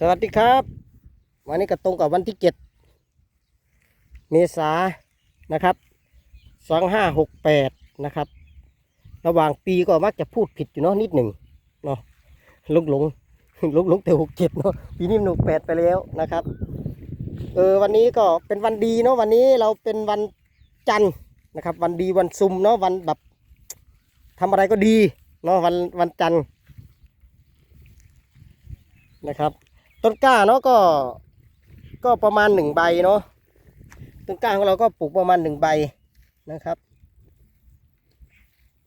สวัสดีครับ วันนี้ก็ตรงกับวันที่เจ็ดเมษานะครับสองห้าหกแปดนะครับ ระหว่างปีก็มักจะพูดผิดอยู่เนาะนิดหนึ่งเนาะหลงหลงหลงหลงแต่หกเจ็ดเนาะปีนี้มันหกแปดไปแล้วนะครับเออวันนี้ก็เป็นวันดีเนาะวันนี้เราเป็นวันจันทร์นะครับ วันดีวันซุมเนาะวันแบบทำอะไรก็ดีเนาะวันวันจันทร์นะครับ ต้นกล้าเนาะก็ ก็ประมาณหนึ่งใบเนาะต้นกล้าของเราก็ปลูกประมาณหนึ่งใบนะครับ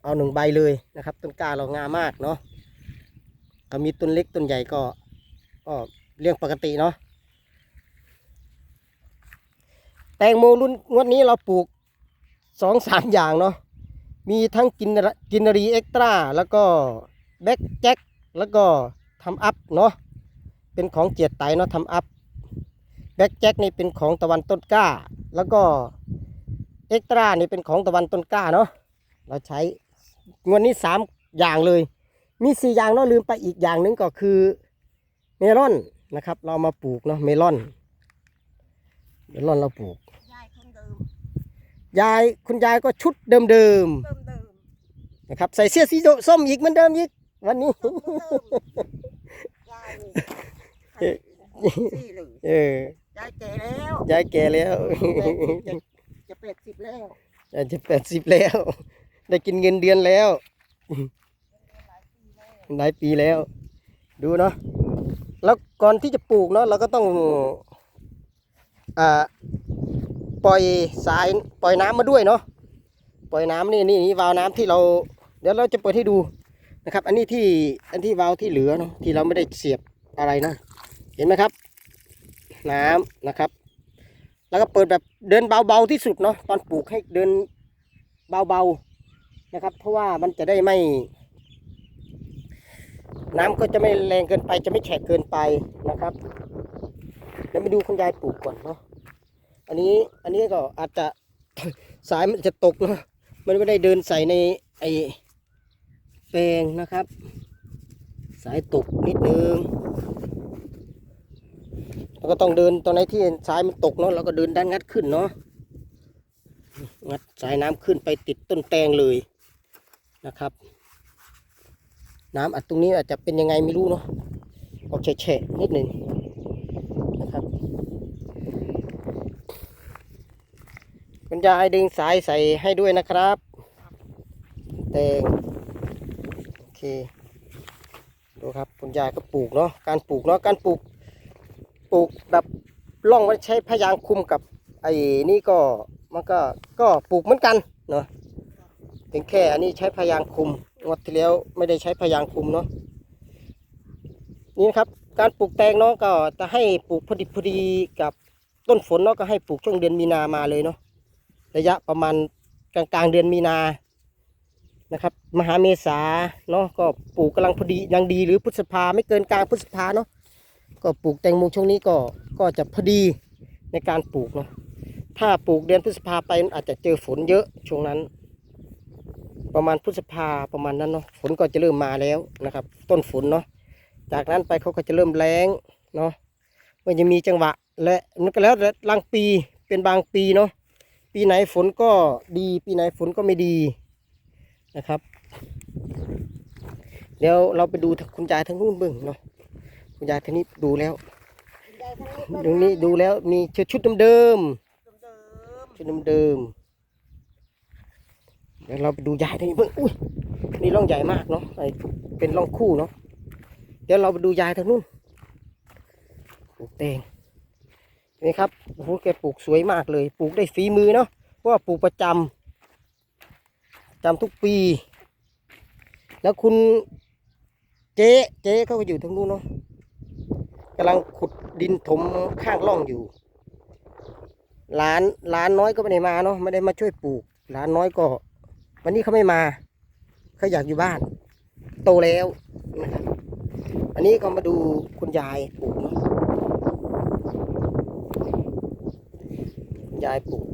เอาหนึ่งใบเลยนะครับ ต้นกล้าเรางามมากเนาะก็มีต้นเล็กต้นใหญ่ก็ก็เรื่องปกติเนาะแตงโมรุ่นงวดนี้เราปลูกสองสามอย่างเนาะมีทั้งกินกินรีเอ็กตร้าแล้วก็แบ็กแจ็คแล้วก็ทำอัพเนาะ เป็นของเจียดไตเนาะทำอัพแบ็กแจ็คนี่เป็นของตะวันต้นกล้า แล้วก็เอ็กตร้านี่เป็นของตะวันต้นกล้าเนาะเราใช้งวดนี้สามอย่างเลย มีสี่อย่างเนาะลืมไปอีกอย่างหนึ่งก็คือเมลอนนะครับ เรามาปลูกเนาะเมลอนเมลอนเราปลูกยายคนเดิมยายคุณยายก็ชุดเดิมเดิมเดิมๆนะครับ ใส่เสื้อสีส้มอีกเหมือนเดิมอีกวันนี้เดิมยายนี่ สี่เลยเออยายแก่แล้วยายแก่แล้วจะจะแปดสิบแล้วอาจจะแปดสิบแล้ว ได้กินเงินเดือนแล้ว หลายปีแล้ว ดูเนาะแล้วก่อนที่จะปลูกเนาะเราก็ต้องอ่าปล่อยสายปล่อยน้ำมาด้วยเนาะปล่อยน้ำนี่นี่นี่วาล์วน้ำที่เรา เดี๋ยวเราจะเปิดให้ดูนะครับ อันนี้ที่อันที่วาล์วที่เหลือเนาะที่เราไม่ได้เสียบอะไรนะ เห็นไหมครับ น้ำนะครับ แล้วก็เปิดแบบเดินเบาๆที่สุดเนาะตอนปลูกให้เดินเบาๆนะครับ เพราะว่ามันจะได้ไม่ น้ำก็จะไม่แรงเกินไปจะไม่แฉะเกินไปนะครับเดี๋ยวมาดูคุณยายปลูกก่อนเนาะอันนี้อันนี้ก็อาจจะสายมันจะตกเนาะมันไม่ได้เดินใส่ในไอแปลงนะครับ สายตกนิดนึง เราก็ต้องเดินตรงไหนที่สายมันตกเนาะเราก็เดินด้านงัดขึ้นเนาะงัดสายน้ำขึ้นไปติดต้นแตงเลยนะครับ น้ำอัดตรงนี้อาจจะเป็นยังไงไม่รู้เนาะออกแฉะๆนิดหนึ่งนะครับคุณยายดึงสายใส่ให้ด้วยนะครับ แตงโอเคดูครับคุณยายก็ปลูกเนาะการปลูกเนาะการปลูก ปลูกแบบล่องไว้ใช้พยางคุมกับไอ้นี่ก็มันก็ก็ปลูกเหมือนกันเนาะเป็นแค่อันนี้ใช้พยางคุมงวดที่แล้วไม่ได้ใช้พยางคุมเนาะนี่นะครับการปลูกแตงเนาะก็จะให้ปลูกพอดีพอดีกับต้นฝนเนาะก็ให้ปลูกช่วงเดือนมีนามาเลยเนาะระยะประมาณกลางกลางเดือนมีนานะครับมหาเมษาเนาะก็ปลูกกำลังพอดียังดีหรือพฤษภาไม่เกินกลางพฤษภาเนาะ ก็ปลูกแตงโมช่วงนี้ก็ก็จะพอดีในการปลูกเนาะถ้าปลูกเดือนพฤษภาไปอาจจะเจอฝนเยอะช่วงนั้น ประมาณพฤษภาประมาณนั้นเนาะฝนก็จะเริ่มมาแล้วนะครับ ต้นฝนเนาะจากนั้นไปเขาก็จะเริ่มแรงเนาะมันจะมีจังหวะและมันก็แล้วแต่ลางปีเป็นบางปีเนาะปีไหนฝนก็ดีปีไหนฝนก็ไม่ดีนะครับ เดี๋ยวเราไปดูคุณยายทั้งนู้นบิ่งเนาะ คุณยายท่านนี้ดูแล้วยายคนนี้ตรงนี้ดูแล้วมีชุดชุดเดิมเดิมๆชุดเดิมๆเดี๋ยวเราไปดูยายท่านนี้เบิ่งอุ้ยนี่ร่องใหญ่มากเนาะไอเป็นร่องคู่เนาะเดี๋ยวเราไปดูยายทางนู้นปลูกแตงนี่ครับโอ้โหแกปลูกสวยมากเลยปลูกได้ฝีมือเนาะเพราะว่าปลูกประจำจำทุกปี แล้วคุณเจ๊เจ๊เขาก็อยู่ทางนู้นเนาะ กำลังขุดดินถมข้างร่องอยู่หลานหลานน้อยก็ไม่ได้มาเนาะไม่ได้มาช่วยปลูกหลานน้อยก็ วันนี้เขาไม่มาเขาอยากอยู่บ้าน โตแล้วนะครับอันนี้ก็มาดูคุณยายปลูกเนาะยายปลูก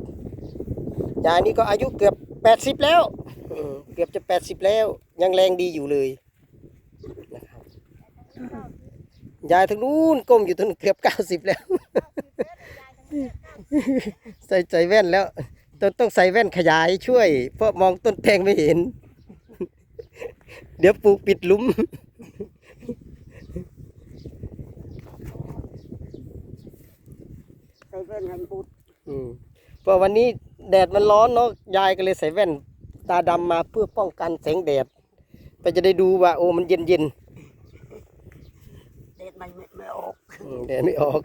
ยายนี่ก็อายุเกือบแปดสิบแล้วเกือบจะแปดสิบแล้ว ยังแรงดีอยู่เลยนะครับ ยายทางนู้นก้มอยู่จนเกือบเก้าสิบแล้ว ใส่ใส่แว่นแล้วต้องต้องใส่แว่นขยายช่วย เพราะมองต้นแตงไม่เห็น เดี๋ยวปลูกปิดหลุมใส่เป็นหันบุตรอืมเพราะวันนี้แดดมันร้อนเนาะยายก็เลยใส่แว่น ตาดำมาเพื่อป้องกันแสงแดดก็จะได้ดูว่า โอ้มันเย็นเย็น เด็ดมันไม่ไม่ออก ๆอืม แดดไม่ออก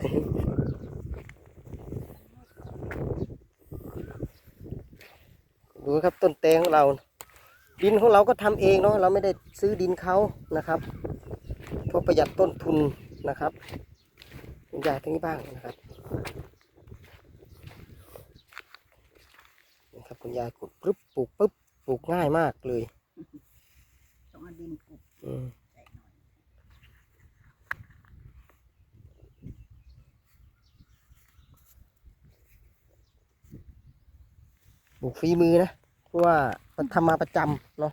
ดูครับต้นแตงของเรา ดินของเราก็ทำเองเนาะเราไม่ได้ซื้อดินเขานะครับเพื่อประหยัดต้นทุนนะครับคุณยายตรงนี้บ้างนะครับนี่ครับคุณยายกดปึ๊บปลูกปึ๊บปลูกง่ายมากเลยต้องเอาดินกลุบ อืม ใส่หน่อย ปลูกฝีมือนะเพราะว่ามันทำมาประจำเนาะ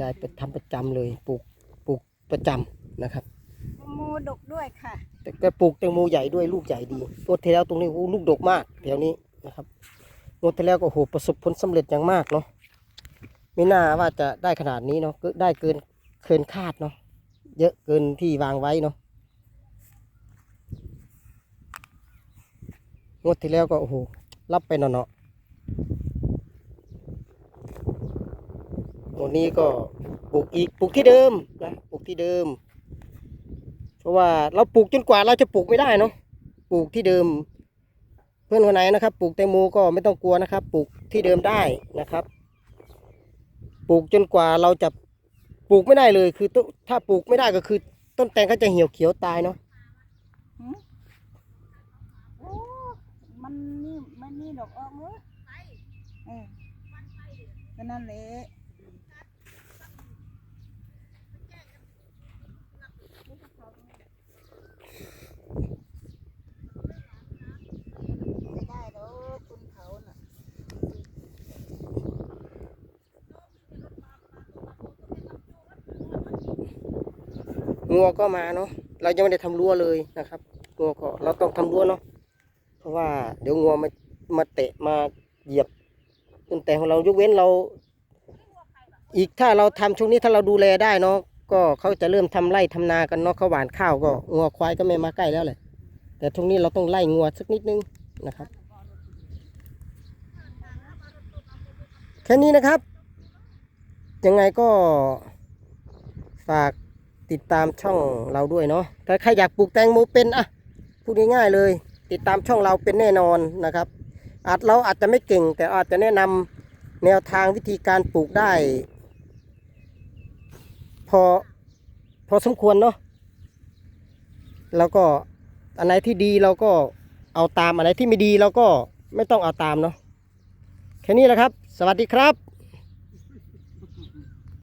ยายไปทำประจำเลยปลูกปลูกประจำนะครับแตงโมดกด้วยค่ะ แต่ก็ปลูกแตงโมใหญ่ด้วยลูกใหญ่ดีงวดที่แล้วตรงนี้โอ้ลูกดกมากแถวนี้นะครับงวดที่แล้วก็โหประสบผลสำเร็จอย่างมากเนาะไม่น่าว่าจะได้ขนาดนี้เนาะก็ได้เกินเกินคาดเนาะเยอะเกินที่วางไว้เนาะงวดที่แล้วก็โอ้โห รับไปเนาะเนาะวันนี้ก็ปลูกอีกปลูกที่เดิมนะปลูกที่เดิม เพราะว่าเราปลูกจนกว่าเราจะปลูกไม่ได้เนาะปลูกที่เดิม เพื่อนคนไหนนะครับ ปลูกแตงโมก็ไม่ต้องกลัวนะครับ ปลูกที่เดิมได้นะครับ ปลูกจนกว่าเราจะปลูกไม่ได้เลย คือต้นถ้าปลูกไม่ได้ก็คือ ต้นแตงก็จะเหี่ยวเขียวตายเนาะมัน ดอกออกเลยเออก็นั่นแหละไม่ได้หรอกคุณเขาน่ะงัวก็มาเนาะ เรายังไม่ได้ทำรั้วเลยนะครับงัวก็เราต้องทำรั้วเนาะ เพราะว่าเดี๋ยวงัวมา มาเตะมาเหยียบต้นแตงของเรายกเว้นเรา อีกถ้าเราทำช่วงนี้ถ้าเราดูแลได้เนาะก็เขาจะเริ่มทำไร่ทำนากันเนาะเขาหว่านข้าวก็งัวควายก็ไม่มาใกล้แล้วแหละแต่ช่วงนี้เราต้องไล่งัวสักนิดนึงนะครับ แค่นี้นะครับ ยังไงก็ฝากติดตามช่องเราด้วยเนาะถ้าใครอยากปลูกแตงโมเป็นอะพูดง่ายๆเลย ติดตามช่องเราเป็นแน่นอนนะครับ อาจเราอาจจะไม่เก่ง แต่อาจจะแนะนำแนวทางวิธีการปลูกได้ พอพอสมควรเนาะแล้วก็อันไหนที่ดีเราก็เอาตามอันไหนที่ไม่ดีเราก็ไม่ต้องเอาตามเนาะแค่นี้แหละครับ สวัสดีครับ